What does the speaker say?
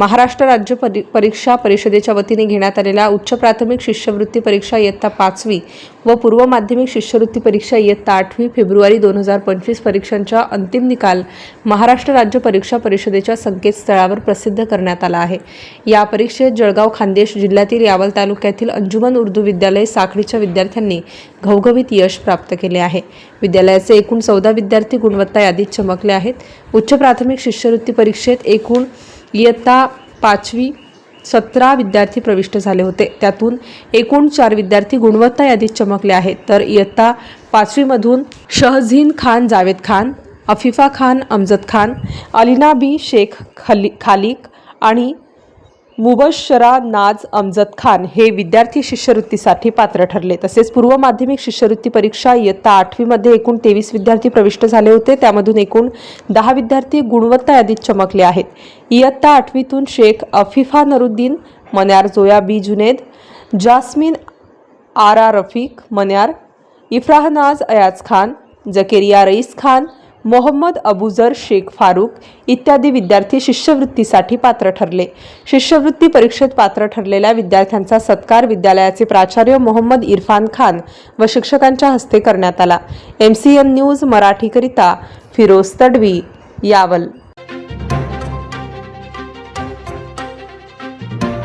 Maharashtra राज्य परी परीक्षा परिषदेच्या वतीने घेण्यात आलेल्या उच्च प्राथमिक शिष्यवृत्ती परीक्षा इयत्ता पाचवी व पूर्व माध्यमिक शिष्यवृत्ती परीक्षा इयत्ता आठवी फेब्रुवारी दोन हजार पंचवीस परीक्षांचा अंतिम निकाल महाराष्ट्र राज्य परीक्षा परिषदेच्या संकेतस्थळावर प्रसिद्ध करण्यात आला आहे. या परीक्षेत जळगाव खान्देश जिल्ह्यातील यावल तालुक्यातील अंजुमन उर्दू विद्यालय साखळीच्या विद्यार्थ्यांनी घवघवीत यश प्राप्त केले आहे. विद्यालयाचे एकूण चौदा विद्यार्थी गुणवत्ता यादीत चमकले आहेत. उच्च प्राथमिक शिष्यवृत्ती परीक्षेत एकूण इयत्ता पाचवी सतरा विद्यार्थी प्रविष्ट झाले होते. त्यातून एकूण चार विद्यार्थी गुणवत्ता यादीत चमकले आहेत. तर इयत्ता पाचवीमधून शहझीन खान जावेद खान अफिफा खान अमजद खान अलिना बी शेख खली खालिक आणि मुबशरा नाज अमजद खान हे विद्यार्थी शिष्यवृत्तीसाठी पात्र ठरले. तसेच पूर्व माध्यमिक शिष्यवृत्ती परीक्षा इयत्ता आठवीमध्ये एकूण तेवीस विद्यार्थी प्रविष्ट झाले होते. त्यामधून एकूण दहा विद्यार्थी गुणवत्ता यादीत चमकले आहेत. इयत्ता आठवीतून शेख अफिफा नरुद्दीन मन्यार जोया बी जुनेद जास्मिन आरा रफीक मन्यार इफ्राहनाज अयाज खान जकेरिया रईस खान मोहम्मद अबुजर शेख फारूक इत्यादी विद्यार्थी शिष्यवृत्तीसाठी पात्र ठरले. शिष्यवृत्ती परीक्षेत पात्र ठरलेल्या विद्यार्थ्यांचा सत्कार विद्यालयाचे प्राचार्य मोहम्मद इरफान खान व शिक्षकांच्या हस्ते करण्यात आला. एम सी एन न्यूज मराठीकरिता फिरोज तडवी यावल.